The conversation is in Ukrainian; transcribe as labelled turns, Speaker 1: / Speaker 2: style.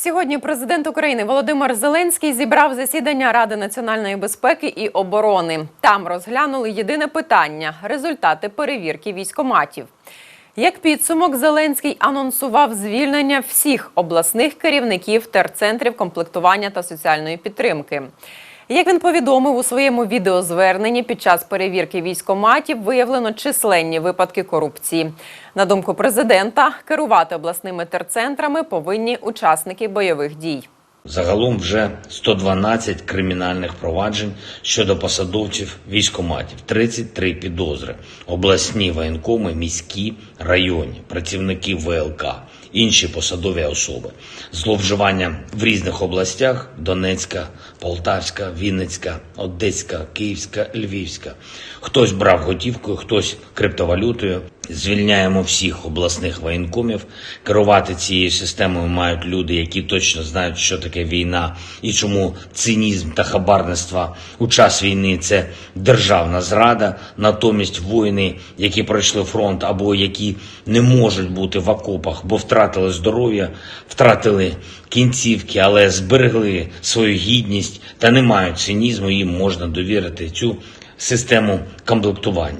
Speaker 1: Сьогодні президент України Володимир Зеленський зібрав засідання Ради національної безпеки і оборони. Там розглянули єдине питання результати перевірки військоматів. Як підсумок, Зеленський анонсував звільнення всіх обласних керівників терцентрів комплектування та соціальної підтримки. Як він повідомив у своєму відеозверненні, під час перевірки військоматів виявлено численні випадки корупції. На думку президента, керувати обласними терцентрами повинні учасники бойових дій.
Speaker 2: Загалом вже 112 кримінальних проваджень щодо посадовців військоматів, 33 підозри, обласні воєнкоми, міські, районні, працівники ВЛК, інші посадові особи, зловживання в різних областях: Донецька, Полтавська, Вінницька, Одеська, Київська, Львівська. Хтось брав готівкою, хтось криптовалютою. Звільняємо всіх обласних воєнкомів. Керувати цією системою мають люди, які точно знають, що таке війна і чому цинізм та хабарництво у час війни це державна зрада. Натомість воїни, які пройшли фронт або які не можуть бути в окопах, бо втратили здоров'я, втратили кінцівки, але зберегли свою гідність та не мають цинізму, їм можна довірити цю систему комплектування.